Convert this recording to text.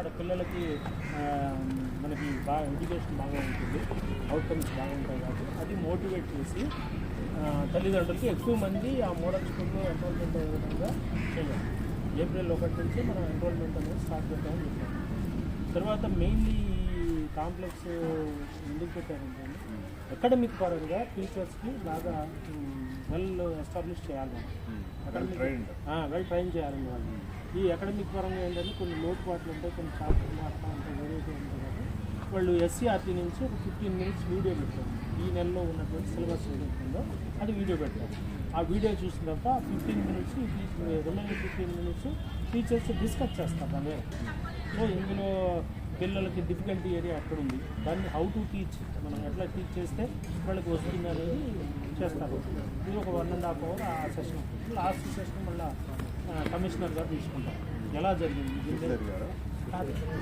అక్కడ పిల్లలకి మనకి బాగా ఎడ్యుకేషన్ బాగా ఉంటుంది అవుట్కమ్స్ బాగుంటాయి కాబట్టి అది మోటివేట్ చేసి తల్లిదండ్రులకి ఎక్కువ మంది ఆ మోడల్ స్కూల్లో ఎన్రోల్మెంట్ అయ్యే విధంగా చేయాలి. ఏప్రిల్ ఒకటి నుంచి మనం ఎన్రోల్మెంట్ అనేది స్టార్ట్ చేద్దామని చెప్పాము తర్వాత మెయిన్లీ కాంప్లెక్స్ ఎందుకు పెట్టారంటే అకాడమిక్ పరంగా టీచర్స్కి బాగా వెల్ ఎస్టాబ్లిష్ చేయాలి అకాడమిక్ వెల్ ట్రైన్ చేయాలండి వాళ్ళు. ఈ అకాడమిక్ పరంగా ఏంటంటే కొన్ని లోటుపాట్లు ఉంటాయి కొన్ని చాప్టర్ మాట్లా ఉంటాయి వెరైటీ ఉంటాయి కాబట్టి వాళ్ళు ఎస్సీఆర్టీ నుంచి ఒక ఫిఫ్టీన్ మినిట్స్ వీడియో పెట్టారు. ఈ నెలలో ఉన్నటువంటి సిలబస్ ఏదైతే ఉందో అది వీడియో పెట్టారు. ఆ వీడియో చూసిన తర్వాత fifteen minutes remaining fifteen minutes teachers discuss చేస్తారు దాని సో ఇందులో పిల్లలకి డిఫికల్టీ ఏరియా ఎక్కడ ఉంది దాన్ని హౌ టు టీచ్ మనం ఎట్లా టీచ్ చేస్తే వాళ్ళకి వస్తుంది అనేది చేస్తారు. ఇది ఒక వన్ అండ్ హాఫ్ అవర్ ఆ సెషన్ లాస్ట్ సెషన్ మళ్ళీ కమిషనర్ గారు తీసుకుంటారు. ఎలా జరిగింది? కాదు.